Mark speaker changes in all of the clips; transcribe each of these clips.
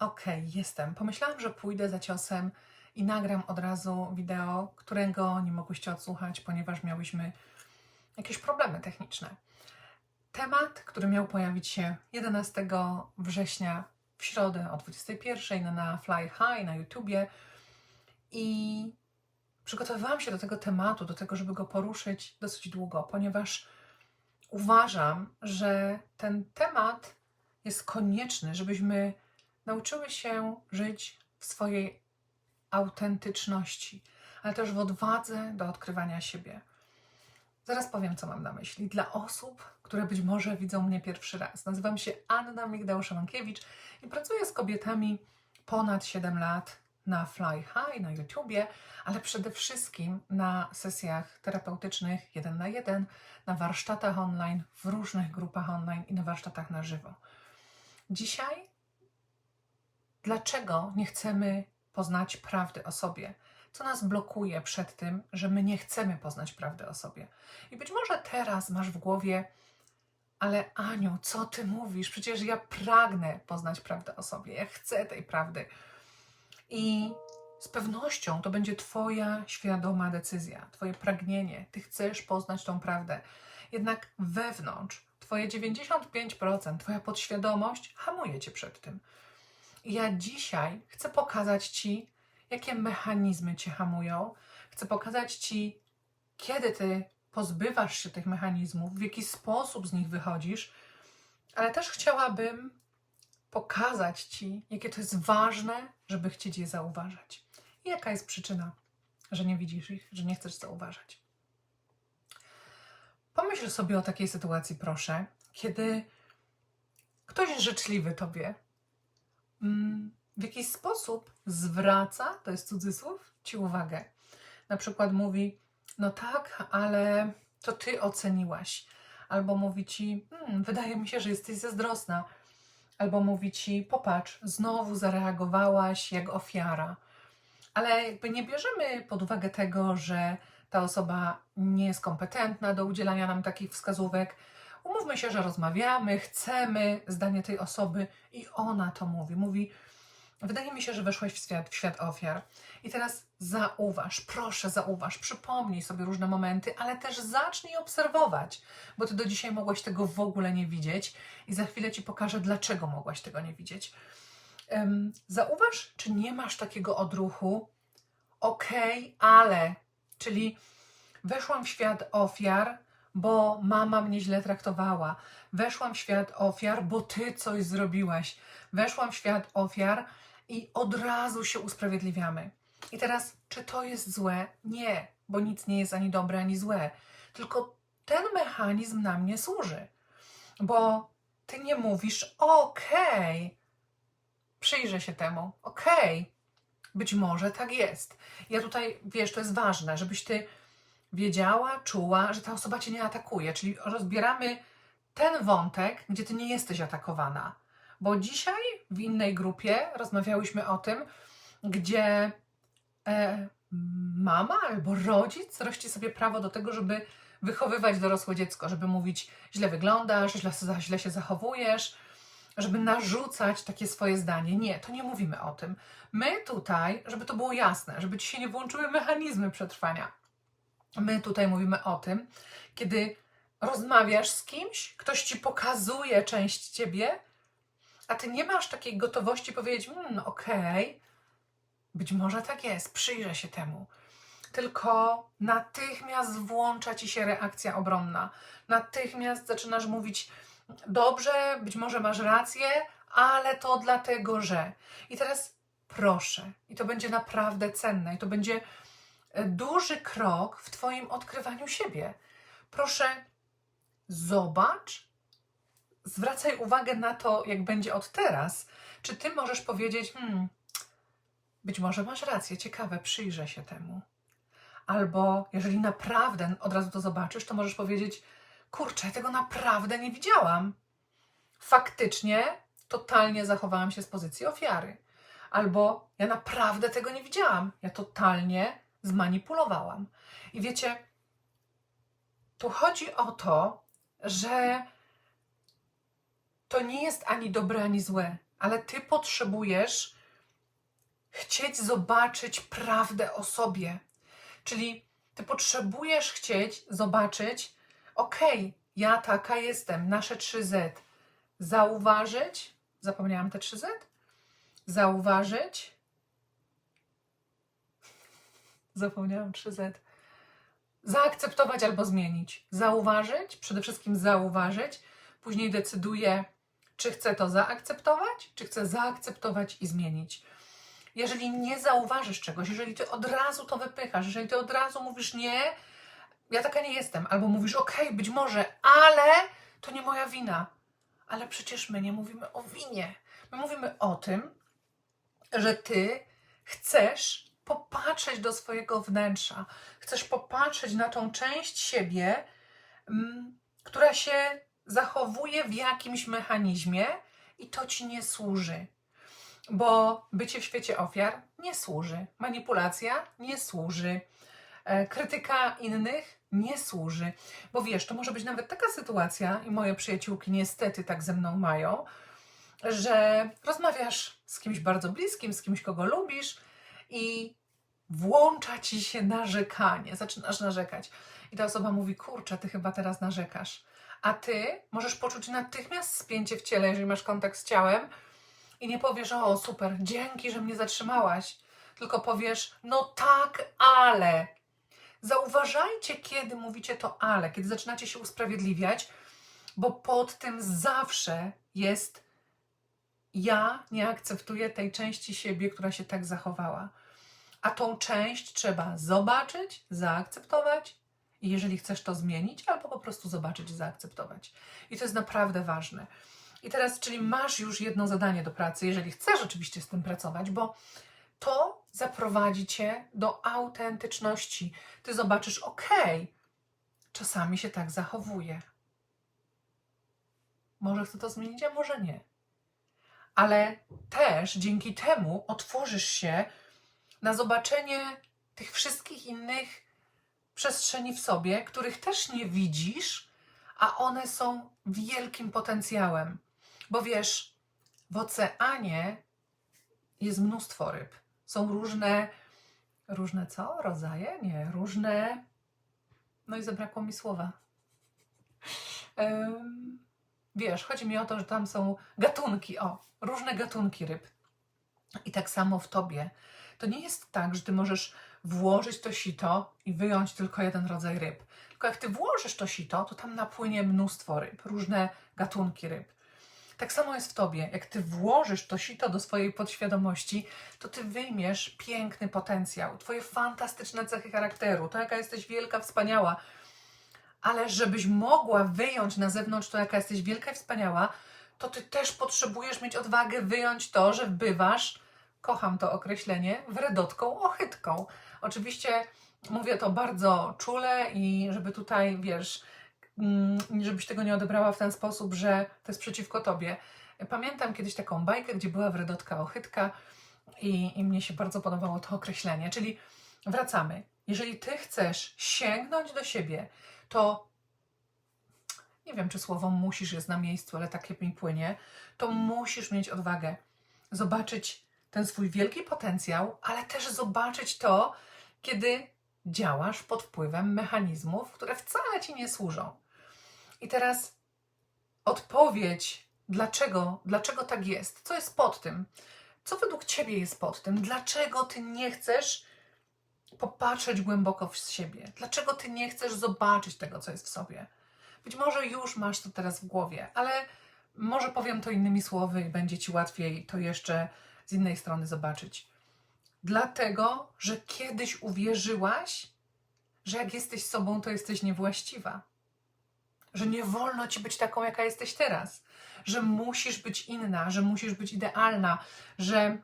Speaker 1: Okej, jestem. Pomyślałam, że pójdę za ciosem i nagram od razu wideo, którego nie mogłyście odsłuchać, ponieważ miałyśmy jakieś problemy techniczne. Temat, który miał pojawić się 11 września w środę o 21 na Fly High na YouTubie i przygotowywałam się do tego tematu, do tego, żeby go poruszyć dosyć długo, ponieważ uważam, że ten temat jest konieczny, żebyśmy nauczyły się żyć w swojej autentyczności, ale też w odwadze do odkrywania siebie. Zaraz powiem, co mam na myśli. Dla osób, które być może widzą mnie pierwszy raz. Nazywam się Anna Migdał-Szymankiewicz i pracuję z kobietami ponad 7 lat na Fly High, na YouTubie, ale przede wszystkim na sesjach terapeutycznych jeden na jeden, na warsztatach online, w różnych grupach online i na warsztatach na żywo. Dzisiaj dlaczego nie chcemy poznać prawdy o sobie? Co nas blokuje przed tym, że my nie chcemy poznać prawdy o sobie? I być może teraz masz w głowie, ale Aniu, co ty mówisz? Przecież ja pragnę poznać prawdę o sobie. Ja chcę tej prawdy. I z pewnością to będzie Twoja świadoma decyzja, Twoje pragnienie. Ty chcesz poznać tą prawdę. Jednak wewnątrz, Twoje 95%, Twoja podświadomość hamuje Cię przed tym. Ja dzisiaj chcę pokazać Ci, jakie mechanizmy Cię hamują. Chcę pokazać Ci, kiedy Ty pozbywasz się tych mechanizmów, w jaki sposób z nich wychodzisz, ale też chciałabym pokazać Ci, jakie to jest ważne, żeby chcieć je zauważać. I jaka jest przyczyna, że nie widzisz ich, że nie chcesz zauważać. Pomyśl sobie o takiej sytuacji, proszę, kiedy ktoś życzliwy Tobie w jakiś sposób zwraca, to jest cudzysłów, Ci uwagę. Na przykład mówi, no tak, ale to Ty oceniłaś. Albo mówi Ci, hmm, wydaje mi się, że jesteś zazdrosna. Albo mówi Ci, popatrz, znowu zareagowałaś jak ofiara. Ale jakby nie bierzemy pod uwagę tego, że ta osoba nie jest kompetentna do udzielania nam takich wskazówek. Umówmy się, że rozmawiamy, chcemy zdanie tej osoby i ona to mówi. Mówi, wydaje mi się, że weszłaś w świat, w świat ofiar. I teraz zauważ, proszę zauważ, przypomnij sobie różne momenty, ale też zacznij obserwować, bo ty do dzisiaj mogłaś tego w ogóle nie widzieć i za chwilę ci pokażę, dlaczego mogłaś tego nie widzieć. Um, zauważ, czy nie masz takiego odruchu, okej, ale, czyli weszłam w świat ofiar, bo mama mnie źle traktowała. Weszłam w świat ofiar, bo ty coś zrobiłaś. Weszłam w świat ofiar i od razu się usprawiedliwiamy. I teraz, czy to jest złe? Nie, bo nic nie jest ani dobre, ani złe. Tylko ten mechanizm nam nie służy, bo ty nie mówisz, okej, przyjrzę się temu, okej, być może tak jest. Ja tutaj, wiesz, to jest ważne, żebyś ty wiedziała, czuła, że ta osoba cię nie atakuje. Czyli rozbieramy ten wątek, gdzie ty nie jesteś atakowana. Bo dzisiaj w innej grupie rozmawiałyśmy o tym, gdzie e, mama albo rodzic rości sobie prawo do tego, żeby wychowywać dorosłe dziecko, żeby mówić, źle wyglądasz, źle, źle się zachowujesz, żeby narzucać takie swoje zdanie. Nie, to nie mówimy o tym. My tutaj, żeby to było jasne, żeby ci się nie włączyły mechanizmy przetrwania. My tutaj mówimy o tym, kiedy rozmawiasz z kimś, ktoś ci pokazuje część ciebie, a ty nie masz takiej gotowości powiedzieć, hmm, okej, być może tak jest, przyjrzę się temu. Tylko natychmiast włącza ci się reakcja obronna. Natychmiast zaczynasz mówić, dobrze, być może masz rację, ale to dlatego, że. I teraz proszę, i to będzie naprawdę cenne, i to będzie duży krok w Twoim odkrywaniu siebie. Proszę, zobacz, zwracaj uwagę na to, jak będzie od teraz. Czy Ty możesz powiedzieć, hmm, być może masz rację, ciekawe, przyjrzę się temu. Albo jeżeli naprawdę od razu to zobaczysz, to możesz powiedzieć, kurczę, tego naprawdę nie widziałam. Faktycznie totalnie zachowałam się z pozycji ofiary. Albo ja naprawdę tego nie widziałam. Ja totalnie zmanipulowałam. I wiecie, tu chodzi o to, że to nie jest ani dobre, ani złe. ale ty potrzebujesz chcieć zobaczyć prawdę o sobie. Czyli ty potrzebujesz chcieć zobaczyć, okej, ja taka jestem, nasze 3Z. Zauważyć, zapomniałam te 3Z? Zauważyć, zapomniałam 3Z. Zaakceptować albo zmienić. Zauważyć, przede wszystkim zauważyć, później decyduję, czy chcę to zaakceptować, czy chcę zaakceptować i zmienić. Jeżeli nie zauważysz czegoś, jeżeli ty od razu to wypychasz, jeżeli ty od razu mówisz nie, ja taka nie jestem, albo mówisz okej, być może, ale to nie moja wina. Ale przecież my nie mówimy o winie. My mówimy o tym, że ty chcesz popatrzeć do swojego wnętrza, chcesz popatrzeć na tą część siebie, mm, która się zachowuje w jakimś mechanizmie i to ci nie służy. Bo bycie w świecie ofiar nie służy, manipulacja nie służy, e, krytyka innych nie służy. Bo wiesz, to może być nawet taka sytuacja, i moje przyjaciółki niestety tak ze mną mają, że rozmawiasz z kimś bardzo bliskim, z kimś, kogo lubisz, i włącza ci się narzekanie, zaczynasz narzekać. I ta osoba mówi: Kurczę, ty chyba teraz narzekasz. A ty możesz poczuć natychmiast spięcie w ciele, jeżeli masz kontakt z ciałem, i nie powiesz: O, super, dzięki, że mnie zatrzymałaś. Tylko powiesz: No tak, ale. Zauważajcie, kiedy mówicie to ale, kiedy zaczynacie się usprawiedliwiać, bo pod tym zawsze jest ja nie akceptuję tej części siebie, która się tak zachowała. A tą część trzeba zobaczyć, zaakceptować i jeżeli chcesz to zmienić, albo po prostu zobaczyć i zaakceptować. I to jest naprawdę ważne. I teraz, czyli masz już jedno zadanie do pracy, jeżeli chcesz oczywiście z tym pracować, bo to zaprowadzi cię do autentyczności. Ty zobaczysz, okej, czasami się tak zachowuję. Może chcę to zmienić, a może nie. Ale też dzięki temu otworzysz się na zobaczenie tych wszystkich innych przestrzeni w sobie, których też nie widzisz, a one są wielkim potencjałem. Bo wiesz, w oceanie jest mnóstwo ryb. Są różne, różne co? Rodzaje? Nie, różne. No i zabrakło mi słowa. Em, wiesz, chodzi mi o to, że tam są gatunki, o, różne gatunki ryb. I tak samo w tobie. To nie jest tak, że ty możesz włożyć to sito i wyjąć tylko jeden rodzaj ryb. Tylko jak ty włożysz to sito, to tam napłynie mnóstwo ryb, różne gatunki ryb. Tak samo jest w tobie. Jak ty włożysz to sito do swojej podświadomości, to ty wyjmiesz piękny potencjał, twoje fantastyczne cechy charakteru, to jaka jesteś wielka, wspaniała. Ale żebyś mogła wyjąć na zewnątrz to, jaka jesteś wielka i wspaniała, to ty też potrzebujesz mieć odwagę wyjąć to, że bywasz, kocham to określenie, wredotką ochytką. Oczywiście mówię to bardzo czule i żeby tutaj, wiesz, mm, żebyś tego nie odebrała w ten sposób, że to jest przeciwko tobie. Pamiętam kiedyś taką bajkę, gdzie była wredotka ochytka i, i mnie się bardzo podobało to określenie. Czyli wracamy. Jeżeli ty chcesz sięgnąć do siebie, to nie wiem, czy słowo musisz jest na miejscu, ale takie mi płynie, to musisz mieć odwagę zobaczyć ten swój wielki potencjał, ale też zobaczyć to, kiedy działasz pod wpływem mechanizmów, które wcale ci nie służą. I teraz odpowiedź, dlaczego, dlaczego tak jest? Co jest pod tym? Co według ciebie jest pod tym? Dlaczego ty nie chcesz popatrzeć głęboko w siebie? Dlaczego ty nie chcesz zobaczyć tego, co jest w sobie? Być może już masz to teraz w głowie, ale może powiem to innymi słowy i będzie ci łatwiej to jeszcze z innej strony zobaczyć. Dlatego, że kiedyś uwierzyłaś, że jak jesteś sobą, to jesteś niewłaściwa. Że nie wolno ci być taką, jaka jesteś teraz. Że musisz być inna, że musisz być idealna, że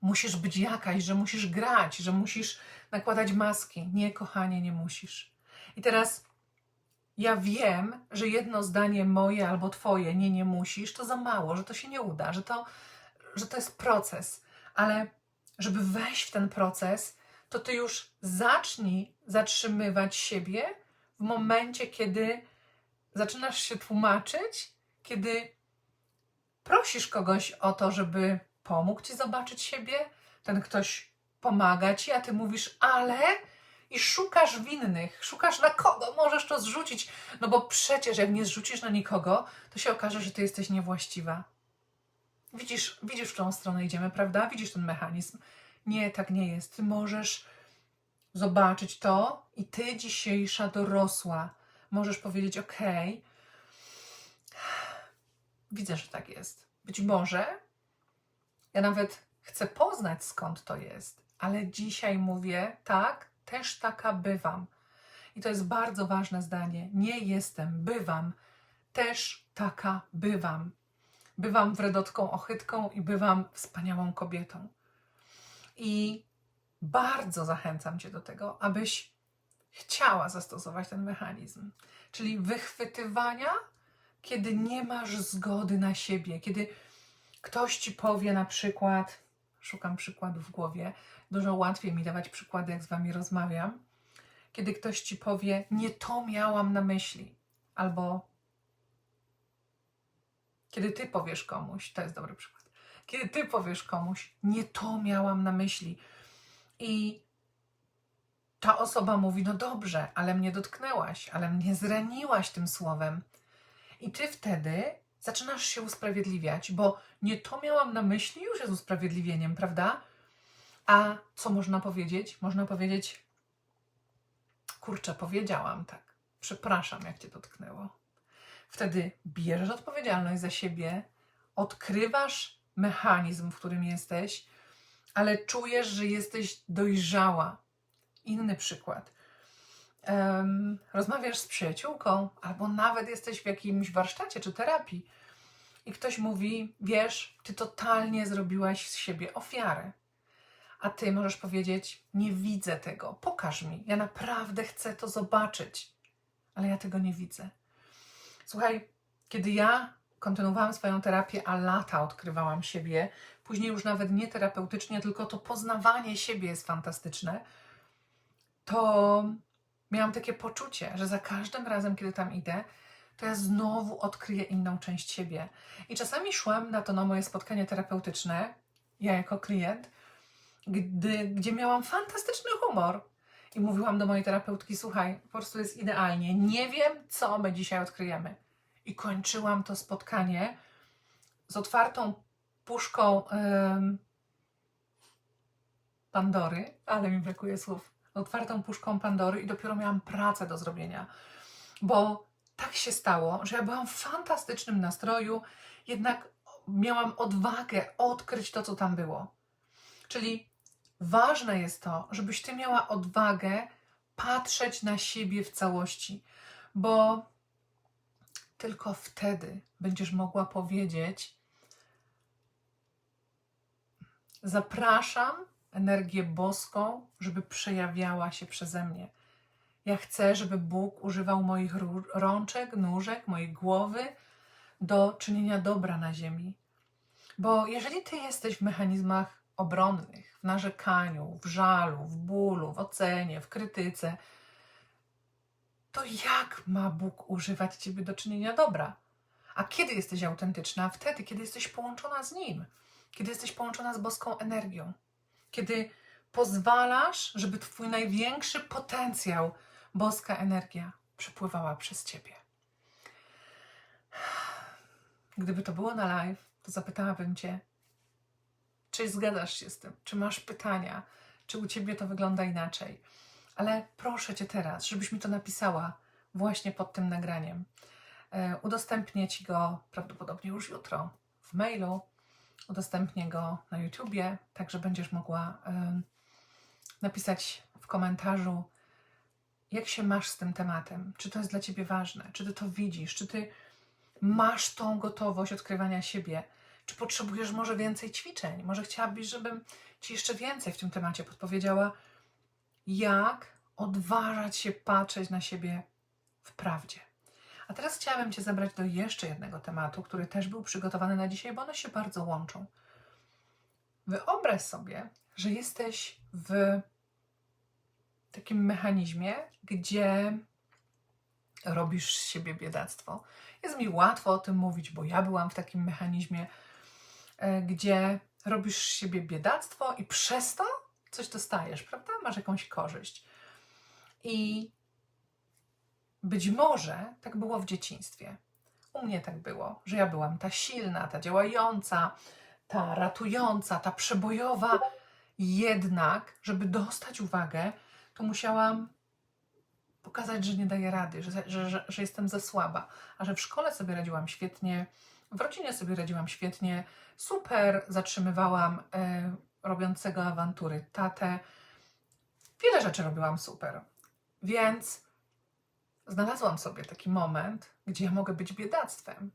Speaker 1: musisz być jakaś, że musisz grać, że musisz nakładać maski. Nie, kochanie, nie musisz. I teraz ja wiem, że jedno zdanie moje albo twoje, nie, nie musisz, to za mało, że to się nie uda, że to, że to jest proces. Ale żeby wejść w ten proces, to ty już zacznij zatrzymywać siebie w momencie, kiedy zaczynasz się tłumaczyć, kiedy prosisz kogoś o to, żeby pomógł ci zobaczyć siebie, ten ktoś pomaga ci, a ty mówisz, ale i szukasz winnych, szukasz na kogo możesz to zrzucić, no bo przecież jak nie zrzucisz na nikogo, to się okaże, że ty jesteś niewłaściwa. Widzisz, widzisz, w którą stronę idziemy, prawda? Widzisz ten mechanizm. Nie, tak nie jest. Ty możesz zobaczyć to i ty dzisiejsza dorosła możesz powiedzieć, ok, widzę, że tak jest. Być może ja nawet chcę poznać, skąd to jest, ale dzisiaj mówię, tak, też taka bywam. I to jest bardzo ważne zdanie. Nie jestem, bywam. Też taka bywam. Bywam wredotką, ochytką i bywam wspaniałą kobietą. I bardzo zachęcam Cię do tego, abyś chciała zastosować ten mechanizm, czyli wychwytywania, kiedy nie masz zgody na siebie, kiedy ktoś Ci powie na przykład, szukam przykładów w głowie, dużo łatwiej mi dawać przykłady, jak z Wami rozmawiam, kiedy ktoś Ci powie, nie to miałam na myśli, albo kiedy Ty powiesz komuś, to jest dobry przykład, kiedy Ty powiesz komuś, nie to miałam na myśli i ta osoba mówi, no dobrze, ale mnie dotknęłaś, ale mnie zraniłaś tym słowem. I ty wtedy zaczynasz się usprawiedliwiać, bo nie to miałam na myśli, już jest usprawiedliwieniem, prawda? A co można powiedzieć? Można powiedzieć, kurczę, powiedziałam tak, przepraszam, jak cię dotknęło. Wtedy bierzesz odpowiedzialność za siebie, odkrywasz mechanizm, w którym jesteś, ale czujesz, że jesteś dojrzała. Inny przykład. Um, rozmawiasz z przyjaciółką, albo nawet jesteś w jakimś warsztacie czy terapii, i ktoś mówi: Wiesz, ty totalnie zrobiłaś z siebie ofiarę. A ty możesz powiedzieć: Nie widzę tego, pokaż mi, ja naprawdę chcę to zobaczyć, ale ja tego nie widzę. Słuchaj, kiedy ja kontynuowałam swoją terapię, a lata odkrywałam siebie, później już nawet nie terapeutycznie, tylko to poznawanie siebie jest fantastyczne, to miałam takie poczucie, że za każdym razem, kiedy tam idę, to ja znowu odkryję inną część siebie. I czasami szłam na to na moje spotkanie terapeutyczne, ja jako klient, gdy, gdzie miałam fantastyczny humor. I mówiłam do mojej terapeutki: Słuchaj, po prostu jest idealnie. Nie wiem, co my dzisiaj odkryjemy. I kończyłam to spotkanie z otwartą puszką Pandory, ale mi brakuje słów. Otwartą puszką Pandory i dopiero miałam pracę do zrobienia. Bo tak się stało, że ja byłam w fantastycznym nastroju, jednak miałam odwagę odkryć to, co tam było. Czyli ważne jest to, żebyś ty miała odwagę patrzeć na siebie w całości, bo tylko wtedy będziesz mogła powiedzieć: Zapraszam energię boską, żeby przejawiała się przeze mnie. Ja chcę, żeby Bóg używał moich rączek, nóżek, mojej głowy do czynienia dobra na ziemi. Bo jeżeli ty jesteś w mechanizmach obronnych, w narzekaniu, w żalu, w bólu, w ocenie, w krytyce, to jak ma Bóg używać ciebie do czynienia dobra? A kiedy jesteś autentyczna? Wtedy, kiedy jesteś połączona z Nim, kiedy jesteś połączona z boską energią, kiedy pozwalasz, żeby Twój największy potencjał, boska energia, przepływała przez Ciebie. Gdyby to było na live, to zapytałabym Cię, czy zgadzasz się z tym, czy masz pytania, czy u Ciebie to wygląda inaczej. Ale proszę Cię teraz, żebyś mi to napisała właśnie pod tym nagraniem. E, udostępnię Ci go prawdopodobnie już jutro w mailu, udostępnię go na YouTubie, także będziesz mogła napisać w komentarzu, jak się masz z tym tematem, czy to jest dla Ciebie ważne, czy Ty to widzisz, czy Ty masz tą gotowość odkrywania siebie, czy potrzebujesz może więcej ćwiczeń, może chciałabyś, żebym Ci jeszcze więcej w tym temacie podpowiedziała, jak odważać się patrzeć na siebie w prawdzie. A teraz chciałabym Cię zabrać do jeszcze jednego tematu, który też był przygotowany na dzisiaj, bo one się bardzo łączą. Wyobraź sobie, że jesteś w takim mechanizmie, gdzie robisz z siebie biedactwo. Jest mi łatwo o tym mówić, bo ja byłam w takim mechanizmie, gdzie robisz siebie biedactwo i przez to coś dostajesz, prawda? Masz jakąś korzyść. I być może tak było w dzieciństwie. U mnie tak było, że ja byłam ta silna, ta działająca, ta ratująca, ta przebojowa. Jednak, żeby dostać uwagę, to musiałam pokazać, że nie daję rady, że, że, że, że jestem za słaba. A że w szkole sobie radziłam świetnie, w rodzinie sobie radziłam świetnie, super zatrzymywałam e, robiącego awantury tatę. Wiele rzeczy robiłam super. Więc znalazłam sobie taki moment, gdzie ja mogę być biedactwem.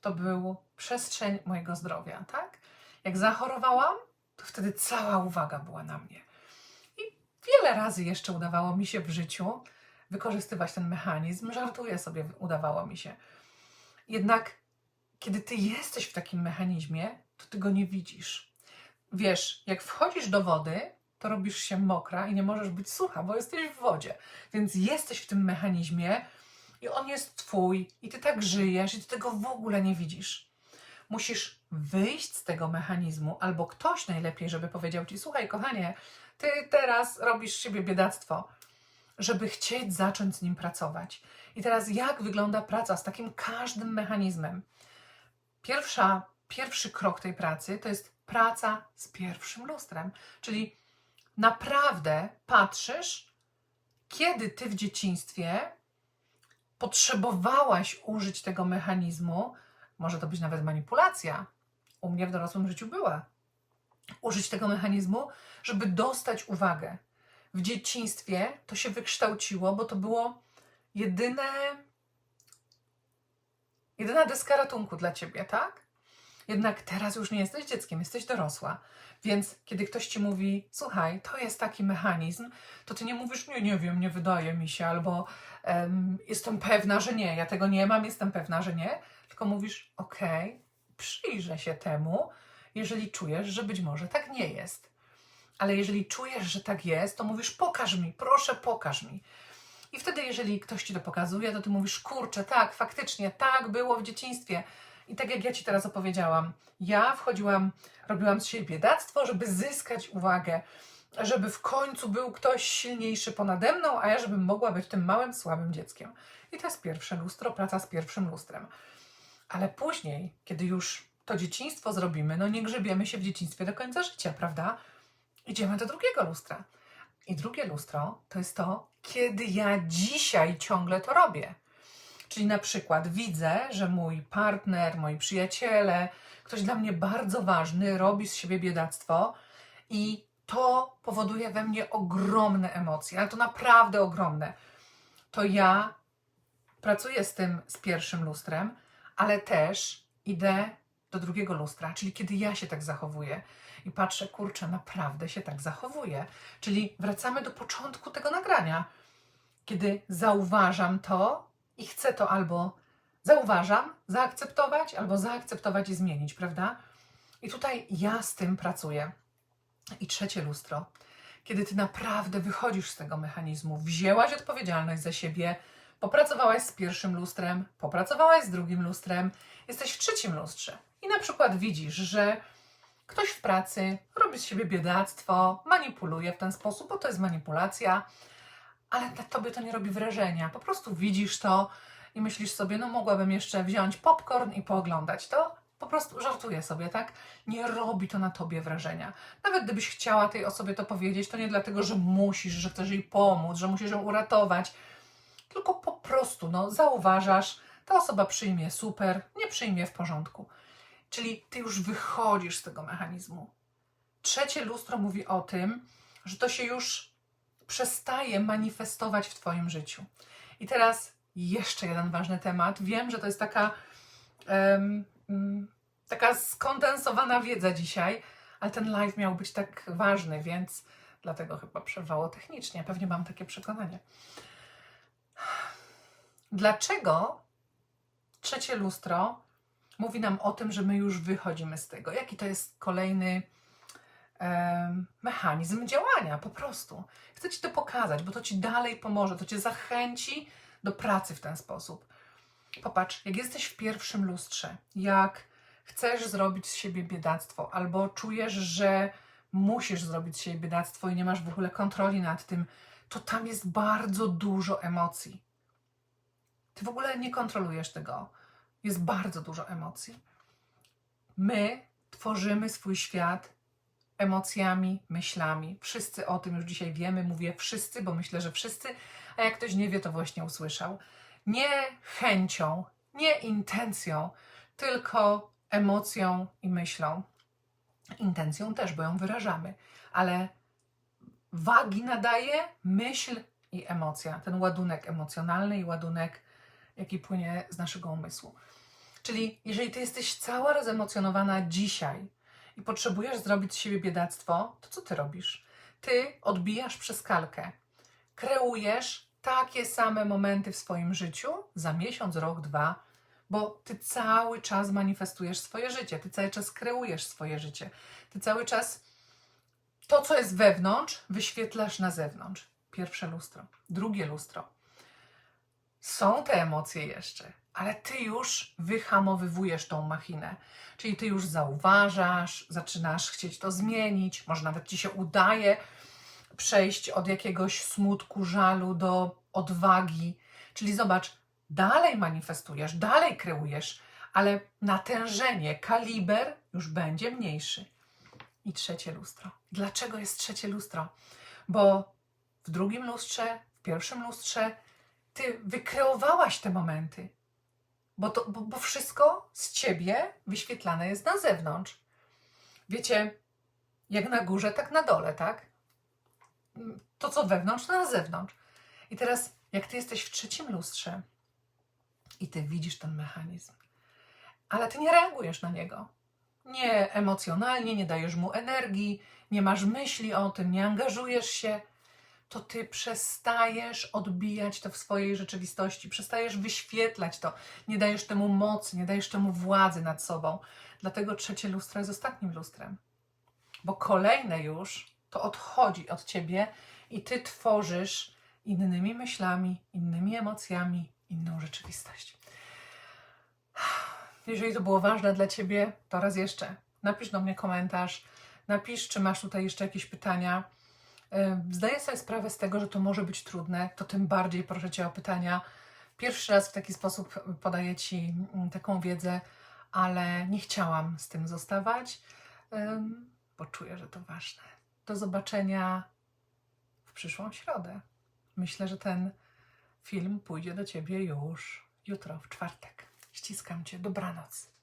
Speaker 1: To był przestrzeń mojego zdrowia, tak? Jak zachorowałam, to wtedy cała uwaga była na mnie. I wiele razy jeszcze udawało mi się w życiu wykorzystywać ten mechanizm. Żartuję sobie, udawało mi się. Jednak kiedy ty jesteś w takim mechanizmie, to ty go nie widzisz. Wiesz, jak wchodzisz do wody, to robisz się mokra i nie możesz być sucha, bo jesteś w wodzie. Więc jesteś w tym mechanizmie i on jest twój i ty tak żyjesz i ty tego w ogóle nie widzisz. Musisz wyjść z tego mechanizmu, albo ktoś najlepiej, żeby powiedział ci: Słuchaj, kochanie, ty teraz robisz siebie biedactwo, żeby chcieć zacząć z nim pracować. I teraz, jak wygląda praca z takim każdym mechanizmem? Pierwsza, pierwszy krok tej pracy to jest praca z pierwszym lustrem, czyli naprawdę patrzysz, kiedy ty w dzieciństwie potrzebowałaś użyć tego mechanizmu, może to być nawet manipulacja. U mnie w dorosłym życiu była. Użyć tego mechanizmu, żeby dostać uwagę. W dzieciństwie to się wykształciło, bo to było jedyne, jedyna deska ratunku dla ciebie, tak? Jednak teraz już nie jesteś dzieckiem, jesteś dorosła. Więc kiedy ktoś ci mówi, słuchaj, to jest taki mechanizm, to ty nie mówisz, nie, nie wiem, nie wydaje mi się, albo um, jestem pewna, że nie, ja tego nie mam, jestem pewna, że nie, tylko mówisz, okej, okay, przyjrzę się temu, jeżeli czujesz, że być może tak nie jest. Ale jeżeli czujesz, że tak jest, to mówisz, pokaż mi, proszę, pokaż mi. I wtedy, jeżeli ktoś ci to pokazuje, to ty mówisz, kurczę, tak, faktycznie, tak było w dzieciństwie. I tak jak ja ci teraz opowiedziałam, ja wchodziłam, robiłam z siebie biedactwo, żeby zyskać uwagę, żeby w końcu był ktoś silniejszy ponade mną, a ja żebym mogła być tym małym, słabym dzieckiem. I to jest pierwsze lustro, praca z pierwszym lustrem. Ale później, kiedy już to dzieciństwo zrobimy, no nie grzebiemy się w dzieciństwie do końca życia, prawda? Idziemy do drugiego lustra. I drugie lustro to jest to, kiedy ja dzisiaj ciągle to robię. Czyli na przykład widzę, że mój partner, moi przyjaciele, ktoś dla mnie bardzo ważny robi z siebie biedactwo i to powoduje we mnie ogromne emocje, ale to naprawdę ogromne. To ja pracuję z tym z pierwszym lustrem, ale też idę do drugiego lustra, czyli kiedy ja się tak zachowuję i patrzę, kurczę, naprawdę się tak zachowuję. Czyli wracamy do początku tego nagrania. Kiedy zauważam to i chcę to albo zauważam, zaakceptować, albo zaakceptować i zmienić, prawda? I tutaj ja z tym pracuję. I trzecie lustro. Kiedy ty naprawdę wychodzisz z tego mechanizmu, wzięłaś odpowiedzialność za siebie, popracowałaś z pierwszym lustrem, popracowałaś z drugim lustrem, jesteś w trzecim lustrze. I na przykład widzisz, że ktoś w pracy robi z siebie biedactwo, manipuluje w ten sposób, bo to jest manipulacja, ale na tobie to nie robi wrażenia. Po prostu widzisz to i myślisz sobie, no mogłabym jeszcze wziąć popcorn i pooglądać to. Po prostu żartuję sobie, tak? Nie robi to na tobie wrażenia. Nawet gdybyś chciała tej osobie to powiedzieć, to nie dlatego, że musisz, że chcesz jej pomóc, że musisz ją uratować, tylko po prostu, no, zauważasz, ta osoba przyjmie super, nie przyjmie w porządku. Czyli ty już wychodzisz z tego mechanizmu. Trzecie lustro mówi o tym, że to się już przestaje manifestować w Twoim życiu. I teraz jeszcze jeden ważny temat. Wiem, że to jest taka, um, taka skondensowana wiedza dzisiaj, ale ten live miał być tak ważny, więc dlatego chyba przerwało technicznie. Pewnie mam takie przekonanie. Dlaczego trzecie lustro mówi nam o tym, że my już wychodzimy z tego? Jaki to jest kolejny mechanizm działania, po prostu. Chcę Ci to pokazać, bo to Ci dalej pomoże, to Cię zachęci do pracy w ten sposób. Popatrz, jak jesteś w pierwszym lustrze, jak chcesz zrobić z siebie biedactwo, albo czujesz, że musisz zrobić z siebie biedactwo i nie masz w ogóle kontroli nad tym, to tam jest bardzo dużo emocji. Ty w ogóle nie kontrolujesz tego. Jest bardzo dużo emocji. My tworzymy swój świat emocjami, myślami. Wszyscy o tym już dzisiaj wiemy. Mówię wszyscy, bo myślę, że wszyscy, a jak ktoś nie wie, to właśnie usłyszał. Nie chęcią, nie intencją, tylko emocją i myślą. Intencją też, bo ją wyrażamy, ale wagi nadaje myśl i emocja. Ten ładunek emocjonalny i ładunek, jaki płynie z naszego umysłu. Czyli jeżeli ty jesteś cała rozemocjonowana dzisiaj i potrzebujesz zrobić z siebie biedactwo, to co ty robisz? Ty odbijasz przez kalkę. Kreujesz takie same momenty w swoim życiu za miesiąc, rok, dwa, bo ty cały czas manifestujesz swoje życie, ty cały czas kreujesz swoje życie, ty cały czas to, co jest wewnątrz, wyświetlasz na zewnątrz. Pierwsze lustro, drugie lustro. Są te emocje jeszcze, ale ty już wyhamowywujesz tą machinę. Czyli ty już zauważasz, zaczynasz chcieć to zmienić, może nawet ci się udaje przejść od jakiegoś smutku, żalu do odwagi. Czyli zobacz, dalej manifestujesz, dalej kreujesz, ale natężenie, kaliber już będzie mniejszy. I trzecie lustro. Dlaczego jest trzecie lustro? Bo w drugim lustrze, w pierwszym lustrze, ty wykreowałaś te momenty. Bo, to, bo, bo wszystko z ciebie wyświetlane jest na zewnątrz. Wiecie, jak na górze, tak na dole, tak? To, co wewnątrz, na zewnątrz. I teraz, jak ty jesteś w trzecim lustrze i ty widzisz ten mechanizm, ale ty nie reagujesz na niego. Nie emocjonalnie, nie dajesz mu energii, nie masz myśli o tym, nie angażujesz się, to ty przestajesz odbijać to w swojej rzeczywistości, przestajesz wyświetlać to, nie dajesz temu mocy, nie dajesz temu władzy nad sobą. Dlatego trzecie lustro jest ostatnim lustrem. Bo kolejne już to odchodzi od ciebie i ty tworzysz innymi myślami, innymi emocjami, inną rzeczywistość. Jeżeli to było ważne dla ciebie, to raz jeszcze napisz do mnie komentarz, napisz, czy masz tutaj jeszcze jakieś pytania. Zdaję sobie sprawę z tego, że to może być trudne, to tym bardziej proszę Cię o pytania. Pierwszy raz w taki sposób podaję Ci mm, taką wiedzę, ale nie chciałam z tym zostawać, bo czuję, że to ważne. Do zobaczenia w przyszłą środę. Myślę, że ten film pójdzie do Ciebie już jutro, w czwartek. Ściskam Cię. Dobranoc.